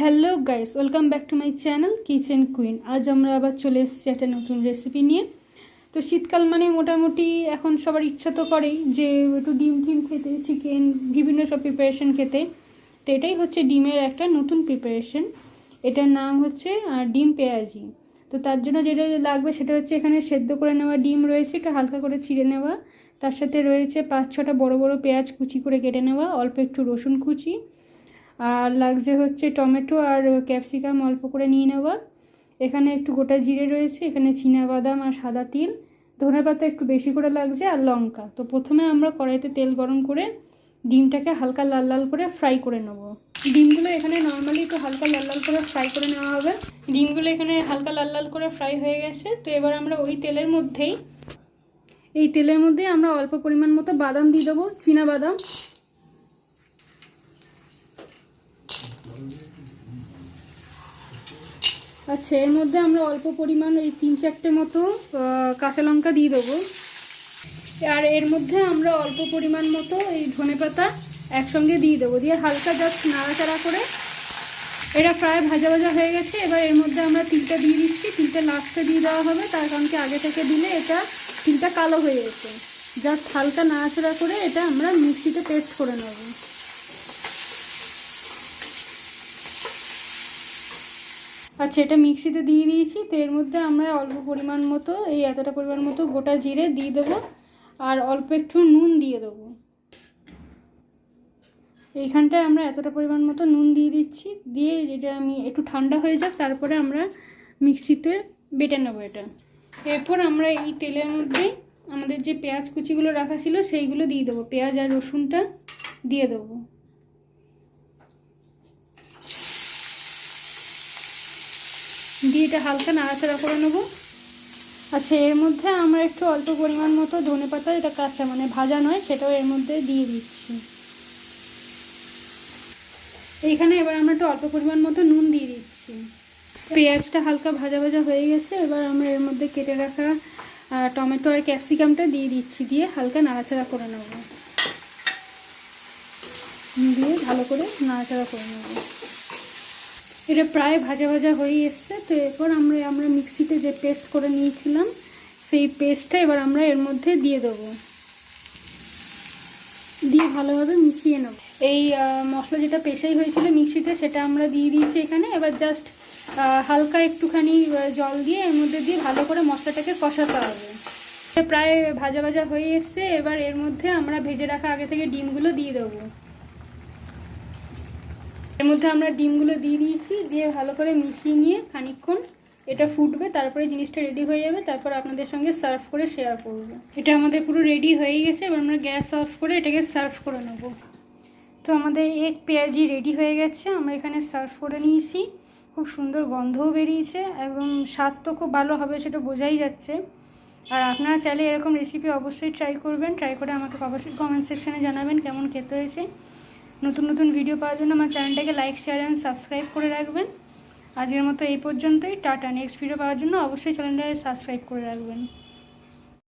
Hello guys welcome back to my channel kitchen queen আজ আমরা আবার চলে এসেছি একটা নতুন রেসিপি নিয়ে। তো শীতকাল মানে মোটামুটি এখন সবার ইচ্ছা তো করেই যে একটু ডিম টিম খেতে চিকেন বিভিন্ন সব প্রিপারেশন খেতে। তো এটাই হচ্ছে ডিমের একটা নতুন প্রিপারেশন এটার নাম হচ্ছে ডিম পেঁয়াজি। তো তার জন্য যেটা লাগবে সেটা হচ্ছে এখানে সেদ্ধ করে নেওয়া ডিম রয়েছে এটা হালকা করে চিড়ে নেওয়া। তার সাথে রয়েছে পাঁচ ছটা বড় বড় পেঁয়াজ কুচি করে কেটে নেওয়া, অল্প একটু রসুন কুচি। আর লাগছে হচ্ছে টমেটো আর ক্যাপসিকাম অল্প করে নিয়ে নেওয়া। এখানে একটু গোটা জিরে রয়েছে, এখানে বাদাম আর সাদা তিল। ধনে পাতা একটু বেশি করে লাগছে আর লঙ্কা। তো প্রথমে আমরা কড়াইতে তেল গরম করে ডিমটাকে হালকা লাল লাল করে ফ্রাই করে নেব। ডিমগুলো এখানে নর্মালি একটু হালকা লাল লাল করে ফ্রাই করে নেওয়া হবে। ডিমগুলো এখানে হালকা লাল লাল করে ফ্রাই হয়ে গেছে। তো এবার আমরা ওই তেলের মধ্যেই, এই তেলের মধ্যে আমরা অল্প পরিমাণ মতো বাদাম দিয়ে দেবো, চীনা বাদাম। আচ্ছা এর মধ্যে আমরা অল্প পরিমাণ এই তিন চারটে মতো কাঁচা লঙ্কা দিয়ে দেবো। আর এর মধ্যে আমরা অল্প পরিমাণ মতো এই ধনে পাতা একসঙ্গে দিয়ে দেবো। দিয়ে হালকা জাস্ট নাড়াচাড়া করে এটা প্রায় ভাজা ভাজা হয়ে গেছে। এবার এর মধ্যে আমরা তিলটা দিয়ে দিচ্ছি। তিলটা লাস্টে দিয়ে দেওয়া হবে। তার কারণ কি, আগে থেকে দিলে এটা তিলটা কালো হয়ে গেছে। জাস্ট হালকা নাড়াচাড়া করে এটা আমরা মিক্সিতে পেস্ট করে নেব। আচ্ছা এটা মিক্সিতে দিয়ে দিয়েছি, তো এর মধ্যে আমরা অল্প পরিমাণ মতো, এই এতটা পরিমাণ মতো গোটা জিরে দিয়ে দেবো, আর অল্প একটু নুন দিয়ে দেবো। এইখানটায় আমরা এতটা পরিমাণ মতো নুন দিয়ে দিচ্ছি, দিয়ে যেটা আমি একটু ঠান্ডা হয়ে যাক, তারপরে আমরা মিক্সিতে বেটে নেব এটা। এরপর আমরা এই তেলের মধ্যে আমাদের যে পেঁয়াজ কুচিগুলো রাখা ছিল, সেইগুলো দিয়ে দেবো, পেঁয়াজ আর রসুনটা দিয়ে দেবো। দিয়ে এটা হালকা নাড়াচাড়া করে নেব। আচ্ছা এর মধ্যে আমরা একটু অল্প পরিমাণ মতো ধনে পাতা, এটা কাঁচা মানে ভাজা নয়, সেটাও এর মধ্যে দিয়ে দিচ্ছি। এইখানে এবার আমরা একটু অল্প পরিমাণ মতো নুন দিয়ে দিচ্ছি। পেঁয়াজটা হালকা ভাজা ভাজা হয়ে গেছে, এবার আমরা এর মধ্যে কেটে রাখা টমেটো আর ক্যাপসিকামটা দিয়ে দিচ্ছি, দিয়ে হালকা নাড়াচাড়া করে নেব। দিয়ে ভালো করে নাড়াচাড়া করে নেব। এটা প্রায় ভাজা ভাজা হয়ে এসছে, তো এরপর আমরা আমরা মিক্সিতে যে পেস্ট করে নিয়েছিলাম, সেই পেস্টটা এবার আমরা এর মধ্যে দিয়ে দেবো। দিয়ে ভালোভাবে মিশিয়ে নেব। এই মশলা যেটা পেশাই হয়েছিল মিক্সিতে, সেটা আমরা দিয়ে দিয়েছি এখানে। এবার জাস্ট হালকা একটুখানি জল দিয়ে এর মধ্যে দিয়ে ভালো করে মশলাটাকে কষাতে হবে। প্রায় ভাজা ভাজা হয়ে এসছে, এবার এর মধ্যে আমরা ভেজে রাখা আগে থেকে ডিমগুলো দিয়ে দেবো। এর মধ্যে আমরা ডিমগুলো দিয়ে দিয়েছি, দিয়ে ভালো করে মিশিয়ে নিয়ে খানিকক্ষণ এটা ফুটবে, তারপরে জিনিসটা রেডি হয়ে যাবে, তারপর আপনাদের সঙ্গে সার্ভ করে শেয়ার করব। এটা আমাদের পুরো রেডি হয়ে গেছে, এবার আমরা গ্যাস অফ করে এটাকে সার্ভ করে নেব। তো আমাদের এক পেঁয়াজি রেডি হয়ে গেছে, আমরা এখানে সার্ভ করে নিয়েছি। খুব সুন্দর গন্ধও বেরিয়েছে এবং স্বাদ তো খুব ভালো হবে সেটা বোঝাই যাচ্ছে। আর আপনারা চাইলে এরকম রেসিপি অবশ্যই ট্রাই করবেন ট্রাই করে আমাকে অবশ্যই কমেন্ট সেকশানে জানাবেন কেমন খেতে হয়েছে। নতুন নতুন ভিডিও পাওয়ার জন্য আমার চ্যানেলটাকে লাইক শেয়ার অ্যান্ড সাবস্ক্রাইব করে রাখবেন। আজকের মতো এই পর্যন্তই। টাটা নেক্সট ভিডিও পাওয়ার জন্য অবশ্যই চ্যানেলটাকে সাবস্ক্রাইব করে রাখবেন।